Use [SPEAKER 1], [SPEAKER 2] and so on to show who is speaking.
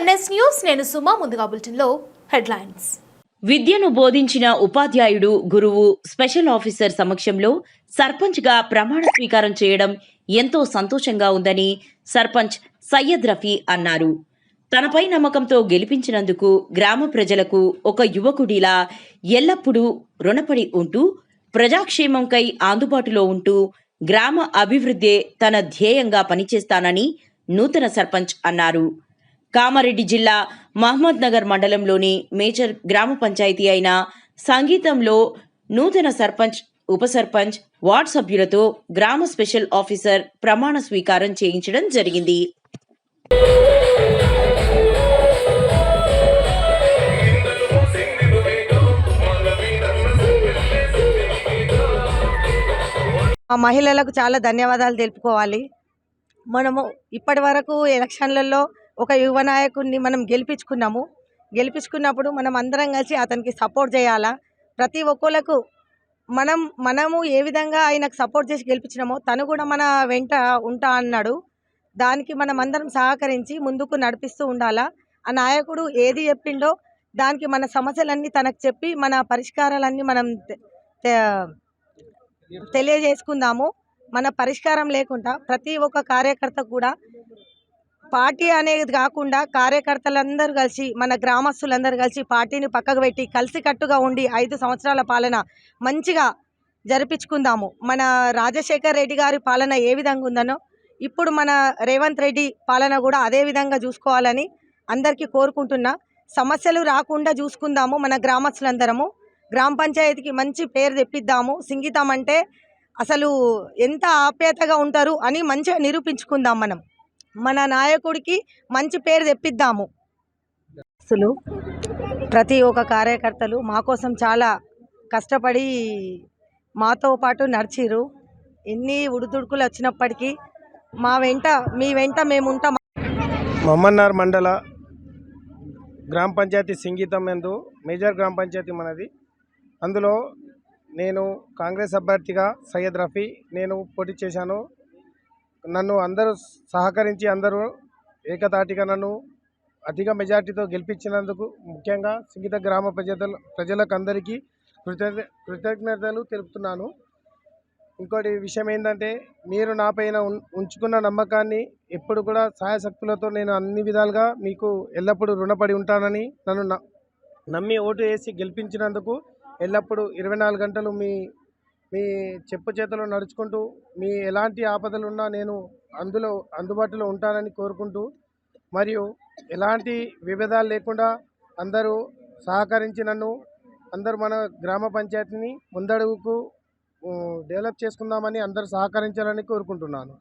[SPEAKER 1] NS news నేను సుమా ముందుగా బులెటిన్లో హెడ్లైన్స్.
[SPEAKER 2] విద్యను బోధించిన ఉపాధ్యాయుడు గురువు స్పెషల్ ఆఫీసర్ సమక్షంలో సర్పంచ్గా ప్రమాణ స్వీకారం చేయడం ఎంతో సంతోషంగా ఉందని సర్పంచ్ సయ్యద్ రఫీ అన్నారు. తనపై నమ్మకంతో గెలిపించినందుకు గ్రామ ప్రజలకు ఒక యువకుడిలా ఎల్లప్పుడూ రుణపడి ఉంటూ ప్రజాక్షేమంకై అందుబాటులో ఉంటూ గ్రామ అభివృద్ధే తన ధ్యేయంగా పనిచేస్తానని నూతన సర్పంచ్ అన్నారు. కామారెడ్డి జిల్లా మహమ్మద్ నగర్ మండలంలోని మేజర్ గ్రామ పంచాయతీ అయిన సంగీతంలో నూతన సర్పంచ్ ఉప సర్పంచ్ వార్డ్ సభ్యులతో గ్రామ స్పెషల్ ఆఫీసర్ ప్రమాణ స్వీకారం చేయించడం జరిగింది.
[SPEAKER 3] ఆ మహిళలకు చాలా ధన్యవాదాలు తెలుపుకోవాలి. మనము ఇప్పటి వరకు ఎలక్షన్లలో ఒక యువ నాయకుడిని మనం గెలిపించుకున్నాము. గెలిపించుకున్నప్పుడు మనం అందరం కలిసి అతనికి సపోర్ట్ చేయాలా? ప్రతి ఒక్కళ్ళకు మనం మనము ఏ విధంగా ఆయనకు సపోర్ట్ చేసి గెలిపించినామో తను కూడా మన వెంట ఉంటా అన్నాడు. దానికి మనం అందరం సహకరించి ముందుకు నడిపిస్తూ ఉండాలా? ఆ నాయకుడు ఏది చెప్పిండో దానికి మన సమస్యలన్నీ తనకు చెప్పి మన పరిష్కారాలన్నీ మనం తెలియజేసుకుందాము. మన పరిష్కారం లేకుండా ప్రతి ఒక్క కార్యకర్త కూడా పార్టీ అనేది కాకుండా కార్యకర్తలందరూ కలిసి మన గ్రామస్తులందరూ కలిసి పార్టీని పక్కకు పెట్టి కలిసికట్టుగా ఉండి ఐదు సంవత్సరాల పాలన మంచిగా జరిపించుకుందాము. మన రాజశేఖర్ రెడ్డి గారి పాలన ఏ విధంగా ఉందనో ఇప్పుడు మన రేవంత్ రెడ్డి పాలన కూడా అదే విధంగా చూసుకోవాలని అందరికీ కోరుకుంటున్నా. సమస్యలు రాకుండా చూసుకుందాము మన గ్రామస్తులందరము. గ్రామ పంచాయతీకి మంచి పేరు తెప్పిద్దాము. సింగీతం అంటే అసలు ఎంత ఆప్యాయతగా ఉంటారు అని మంచిగా నిరూపించుకుందాం మనం. మన నాయకుడికి మంచి పేరు తెప్పిద్దాము. అసలు ప్రతి ఒక్క కార్యకర్తలు మా కోసం చాలా కష్టపడి మాతో పాటు నడిచిరు ఎన్ని ఉడుదుడుకులు వచ్చినప్పటికీ మా వెంట మీ వెంట మేము ఉంటాం.
[SPEAKER 4] మమ్మన్నార్ మండల గ్రామ పంచాయతీ సంగీతం ఎందు మేజర్ గ్రామ పంచాయతీ మనది. అందులో నేను కాంగ్రెస్ అభ్యర్థిగా సయ్యద్ రఫీ నేను పోటీ చేశాను. నన్ను అందరూ సహకరించి అందరూ ఏకతాటిగా నన్ను అధిక మెజార్టీతో గెలిపించినందుకు ముఖ్యంగా సంగీత గ్రామ ప్రజల ప్రజలకు అందరికీ కృతజ్ఞ కృతజ్ఞతలు తెలుపుతున్నాను. ఇంకోటి విషయం ఏంటంటే మీరు నాపైన ఉంచుకున్న నమ్మకాన్ని ఎప్పుడు కూడా సహాయశక్తులతో నేను అన్ని విధాలుగా మీకు ఎల్లప్పుడూ రుణపడి ఉంటానని నన్ను న- నమ్మి ఓటు వేసి గెలిపించినందుకు ఎల్లప్పుడూ ఇరవై నాలుగు గంటలు మీ మీ చెప్పు చేతలో నడుచుకుంటూ మీ ఎలాంటి ఆపదలున్నా నేను అందులో అందుబాటులో ఉంటానని కోరుకుంటూ మరియు ఎలాంటి విభేదాలు లేకుండా అందరూ సహకరించి నన్ను అందరూ మన గ్రామ పంచాయతీని ముందడుగుకు డెవలప్ చేసుకుందామని అందరూ సహకరించాలని కోరుకుంటున్నాను.